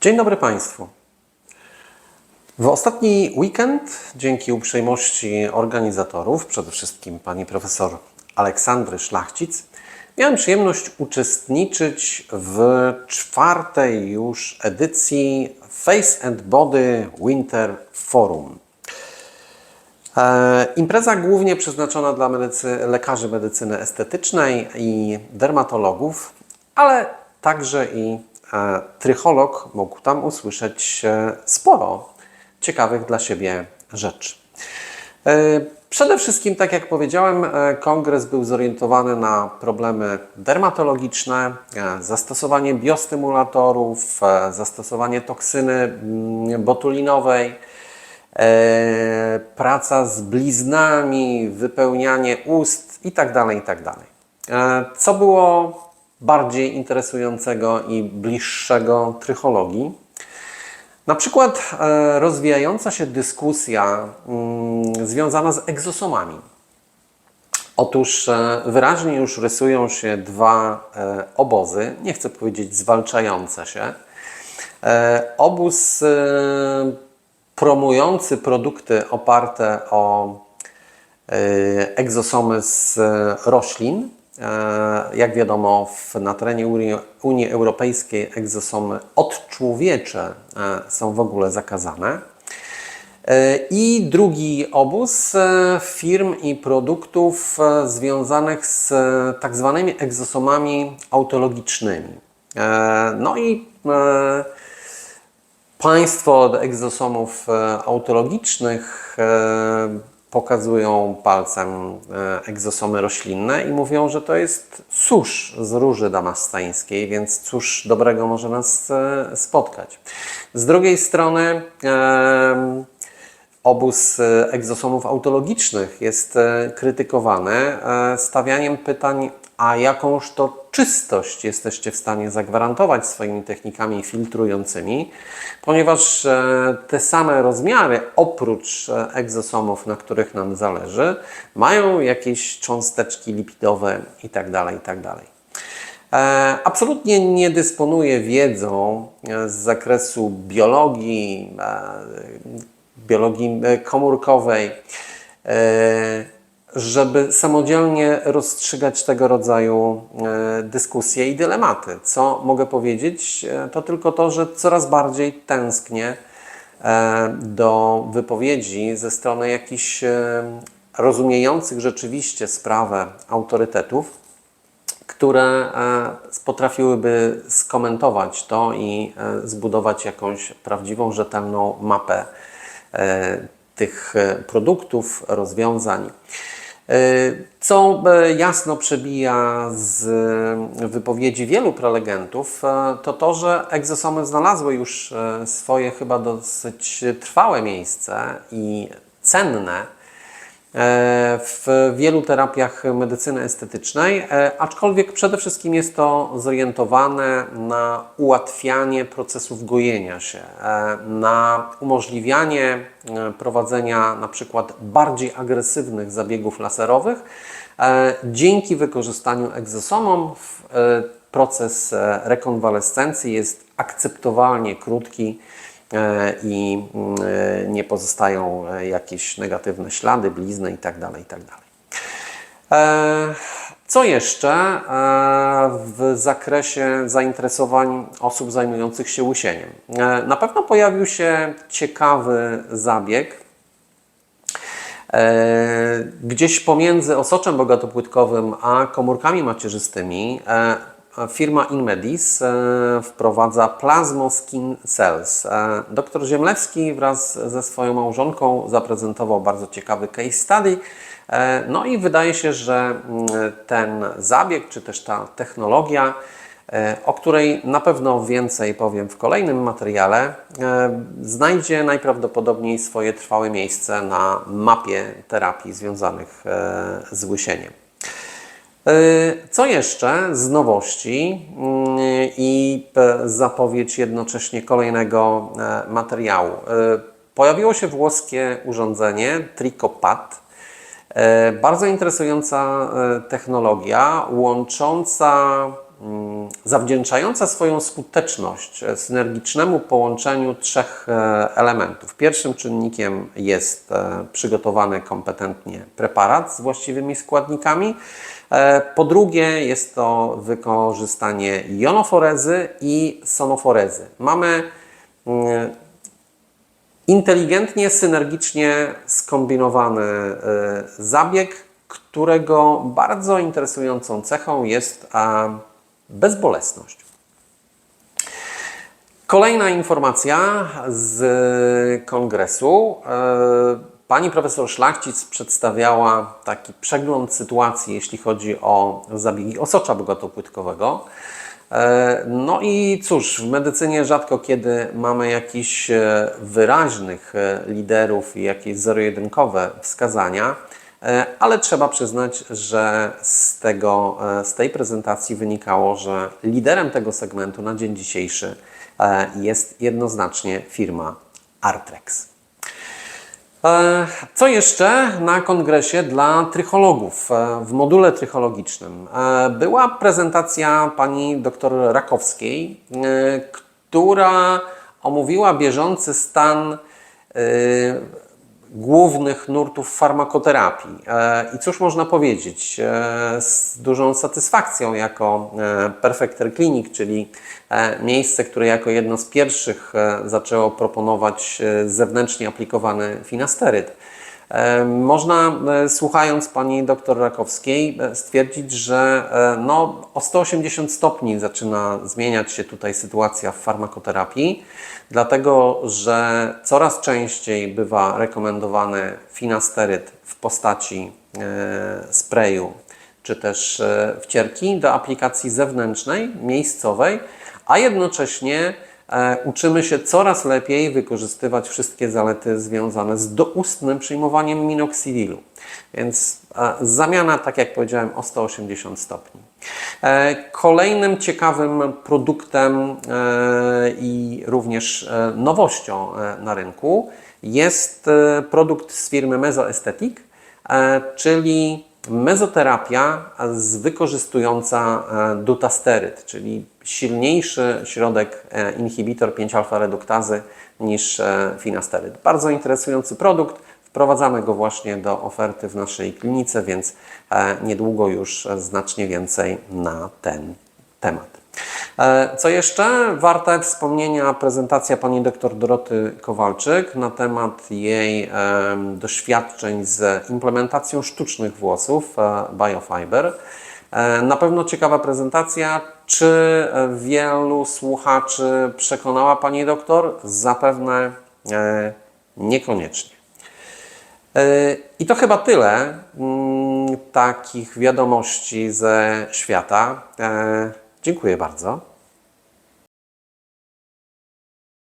Dzień dobry Państwu. W ostatni weekend, dzięki uprzejmości organizatorów, przede wszystkim pani profesor Aleksandry Szlachcic, miałem przyjemność uczestniczyć w czwartej już edycji Face and Body Winter Forum. E, Impreza głównie przeznaczona dla medycy, lekarzy medycyny estetycznej i dermatologów, ale także i trycholog mógł tam usłyszeć e, sporo ciekawych dla siebie rzeczy. E, Przede wszystkim, tak jak powiedziałem, e, kongres był zorientowany na problemy dermatologiczne, e, zastosowanie biostymulatorów, e, zastosowanie toksyny mm, botulinowej, e, praca z bliznami, wypełnianie ust itd. itd. E, Co było bardziej interesującego i bliższego trychologii? Na przykład e, rozwijająca się dyskusja mm, związana z egzosomami. Otóż e, wyraźnie już rysują się dwa e, obozy, nie chcę powiedzieć zwalczające się. Obóz promujący produkty oparte o egzosomy z roślin. E, Jak wiadomo, na terenie Unii, Unii Europejskiej egzosomy odczłowiecze e, są w ogóle zakazane. E, I drugi obóz firm i produktów związanych z tak zwanymi egzosomami autologicznymi. No i Państwo od egzosomów autologicznych pokazują palcem e, egzosomy roślinne i mówią, że to jest susz z róży damastańskiej, więc cóż dobrego może nas e, spotkać. Z drugiej strony e, obóz egzosomów autologicznych jest krytykowany stawianiem pytań, a jakąż to czystość jesteście w stanie zagwarantować swoimi technikami filtrującymi, ponieważ e, te same rozmiary, oprócz e, egzosomów, na których nam zależy, mają jakieś cząsteczki lipidowe itd. itd. E, Absolutnie nie dysponuję wiedzą z zakresu biologii, biologii komórkowej, żeby samodzielnie rozstrzygać tego rodzaju e, dyskusje i dylematy. Co mogę powiedzieć, e, to tylko to, że coraz bardziej tęsknię e, do wypowiedzi ze strony jakichś rozumiejących rzeczywiście sprawę autorytetów, które potrafiłyby skomentować to i zbudować jakąś prawdziwą, rzetelną mapę tych produktów, rozwiązań. E, Co e, jasno przebija z e, wypowiedzi wielu prelegentów, to to, że egzosomy znalazły już swoje chyba dosyć trwałe miejsce i cenne w wielu terapiach medycyny estetycznej, e, aczkolwiek przede wszystkim jest to zorientowane na ułatwianie procesów gojenia się, e, na umożliwianie e, prowadzenia na przykład bardziej agresywnych zabiegów laserowych e, dzięki wykorzystaniu egzosomom e, proces e, rekonwalescencji jest akceptowalnie krótki e, i mm, e, nie pozostają e, jakieś negatywne ślady, blizny itd. itd. E, Co jeszcze e, w zakresie zainteresowań osób zajmujących się łysieniem? E, Na pewno pojawił się ciekawy zabieg, E, Gdzieś pomiędzy osoczem bogatopłytkowym a komórkami macierzystymi e, firma Inmedis e, wprowadza Plasmo Skin Cells. E, Dr Ziemlewski wraz ze swoją małżonką zaprezentował bardzo ciekawy case study. E, No i wydaje się, że mm, ten zabieg, czy też ta technologia o której na pewno więcej powiem w kolejnym materiale, znajdzie najprawdopodobniej swoje trwałe miejsce na mapie terapii związanych z łysieniem. E, Co jeszcze z nowości mm, i zapowiedź jednocześnie kolejnego e, materiału? E, Pojawiło się włoskie urządzenie Tricopad. Bardzo interesująca technologia łącząca zawdzięczająca swoją skuteczność e, synergicznemu połączeniu trzech e, elementów. Pierwszym czynnikiem jest e, przygotowany kompetentnie preparat z właściwymi składnikami. Po drugie jest to wykorzystanie jonoforezy i sonoforezy. Mamy mm, inteligentnie, synergicznie skombinowany zabieg, którego bardzo interesującą cechą jest bezbolesność. Kolejna informacja z kongresu. E, Pani profesor Szlachcic przedstawiała taki przegląd sytuacji, jeśli chodzi o zabiegi osocza bogatopłytkowego. E, No i cóż, w medycynie rzadko kiedy mamy jakichś e, wyraźnych liderów i jakieś zero-jedynkowe wskazania, ale trzeba przyznać, że z, tego, e, z tej prezentacji wynikało, że liderem tego segmentu na dzień dzisiejszy e, jest jednoznacznie firma Artrex. E, Co jeszcze na kongresie dla trychologów e, w module trychologicznym? E, Była prezentacja pani dr Rakowskiej, e, która omówiła bieżący stan e, głównych nurtów farmakoterapii. E, I cóż można powiedzieć? E, Z dużą satysfakcją jako e, Perfecter Clinic, czyli miejsce, które jako jedno z pierwszych zaczęło proponować zewnętrznie aplikowany finasteryt. E, Można, e, słuchając pani dr Rakowskiej, e, stwierdzić, że no, o 180 stopni zaczyna zmieniać się tutaj sytuacja w farmakoterapii, dlatego że coraz częściej bywa rekomendowany finasteryt w postaci sprayu czy też wcierki do aplikacji zewnętrznej, miejscowej, a jednocześnie uczymy się coraz lepiej wykorzystywać wszystkie zalety związane z doustnym przyjmowaniem minoxidilu. Więc e, zamiana, tak jak powiedziałem, o 180 stopni. E, Kolejnym ciekawym produktem e, i również e, nowością e, na rynku jest e, produkt z firmy Mesoestetic, e, czyli mezoterapia z wykorzystująca e, dutasteryt, czyli silniejszy środek e, inhibitor 5-alfa reduktazy niż e, finasteryt. Bardzo interesujący produkt. Wprowadzamy go właśnie do oferty w naszej klinice, więc niedługo już znacznie więcej na ten temat. E, Co jeszcze? Warta wspomnienia prezentacja pani dr Doroty Kowalczyk na temat jej doświadczeń z implementacją sztucznych włosów e, Biofiber. E, Na pewno ciekawa prezentacja. Czy wielu słuchaczy przekonała pani doktor? Zapewne niekoniecznie. I to chyba tyle mm, takich wiadomości ze świata. Dziękuję bardzo.